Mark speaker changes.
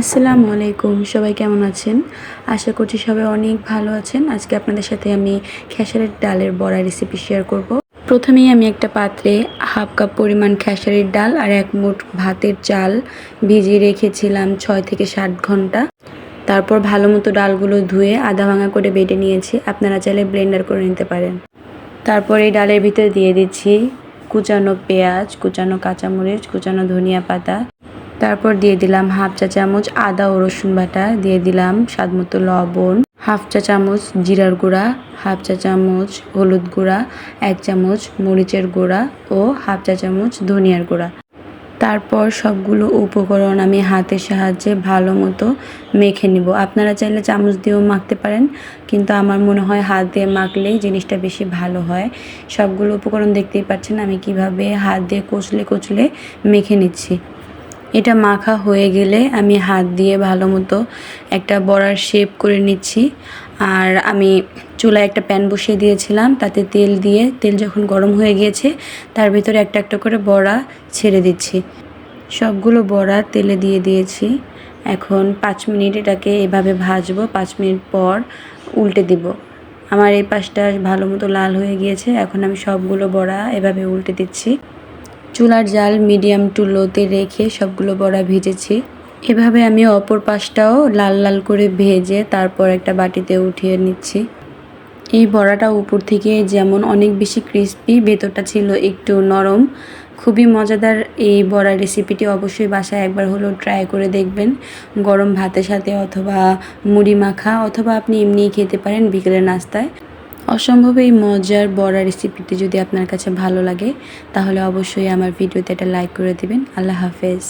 Speaker 1: আসসালামু আলাইকুম, সবাই কেমন আছেন? আশা করছি সবাই অনেক ভালো আছেন। আজকে আপনাদের সাথে আমি খেসারের ডালের বড়া রেসিপি শেয়ার করব। প্রথমেই আমি একটা পাত্রে হাফ কাপ পরিমাণ খেসারির ডাল আর এক মুঠ ভাতের চাল ভিজিয়ে রেখেছিলাম ছয় থেকে ষাট ঘণ্টা। তারপর ভালো মতো ডালগুলো ধুয়ে আধা ভাঙা করে বেটে নিয়েছি। আপনারা চাইলে ব্লেন্ডার করে নিতে পারেন। তারপর এই ডালের ভিতরে দিয়ে দিচ্ছি কুচানো পেঁয়াজ, কুচানো কাঁচামরিচ, কুচানো ধনিয়া পাতা। তারপর দিয়ে দিলাম হাফ চা চামচ আদা ও রসুন বাটা, দিয়ে দিলাম স্বাদ মতো লবণ, হাফ চা চামচ জিরার গুঁড়া, হাফ চা চামচ হলুদ গুঁড়া, এক চামচ মরিচের গুঁড়া ও হাফ চা চামচ ধনিয়ার গুঁড়া। তারপর সবগুলো উপকরণ আমি হাতের সাহায্যে ভালো মতো মেখে নিব। আপনারা চাইলে চামচ দিয়েও মাখতে পারেন, কিন্তু আমার মনে হয় হাত দিয়ে মাখলেই জিনিসটা বেশি ভালো হয়। সবগুলো উপকরণ দেখতেই পাচ্ছেন আমি কীভাবে হাত দিয়ে কচলে কচলে মেখে নিচ্ছি। এটা মাখা হয়ে গেলে আমি হাত দিয়ে ভালো মতো একটা বড়ার শেপ করে নিচ্ছি। আর আমি চুলায় একটা প্যান বসিয়ে দিয়েছিলাম, তাতে তেল দিয়ে, তেল যখন গরম হয়ে গিয়েছে, তার ভিতরে একটা একটা করে বড়া ছেড়ে দিচ্ছি। সবগুলো বড়া তেলে দিয়ে দিয়েছি। এখন পাঁচ মিনিট এটাকে এভাবে ভাজবো, পাঁচ মিনিট পর উল্টে দিব। আমার এই পাশটা ভালো মতো লাল হয়ে গিয়েছে, এখন আমি সবগুলো বড়া এভাবে উল্টে দিচ্ছি। চুলার জাল মিডিয়াম টু লোতে রেখে সবগুলো বড়া ভেজেছি। এভাবে আমি অপর পাশটাও লাল লাল করে ভেজে তারপর একটা বাটিতে উঠিয়ে নিচ্ছি। এই বড়াটা উপর থেকে যেমন অনেক বেশি ক্রিস্পি, ভেতরটা ছিল একটু নরম। খুবই মজাদার এই বড়া রেসিপিটি অবশ্যই বাসায় একবার হলেও ট্রাই করে দেখবেন। গরম ভাতের সাথে অথবা মুড়ি মাখা অথবা আপনি এমনিই খেতে পারেন বিকেলের নাস্তায়। অসম্ভব এই মজার, বড়া রেসিপিটি যদি আপনার কাছে ভালো লাগে, তাহলে অবশ্যই আমার ভিডিওতে একটা লাইক করে দেবেন। আল্লাহ হাফেজ।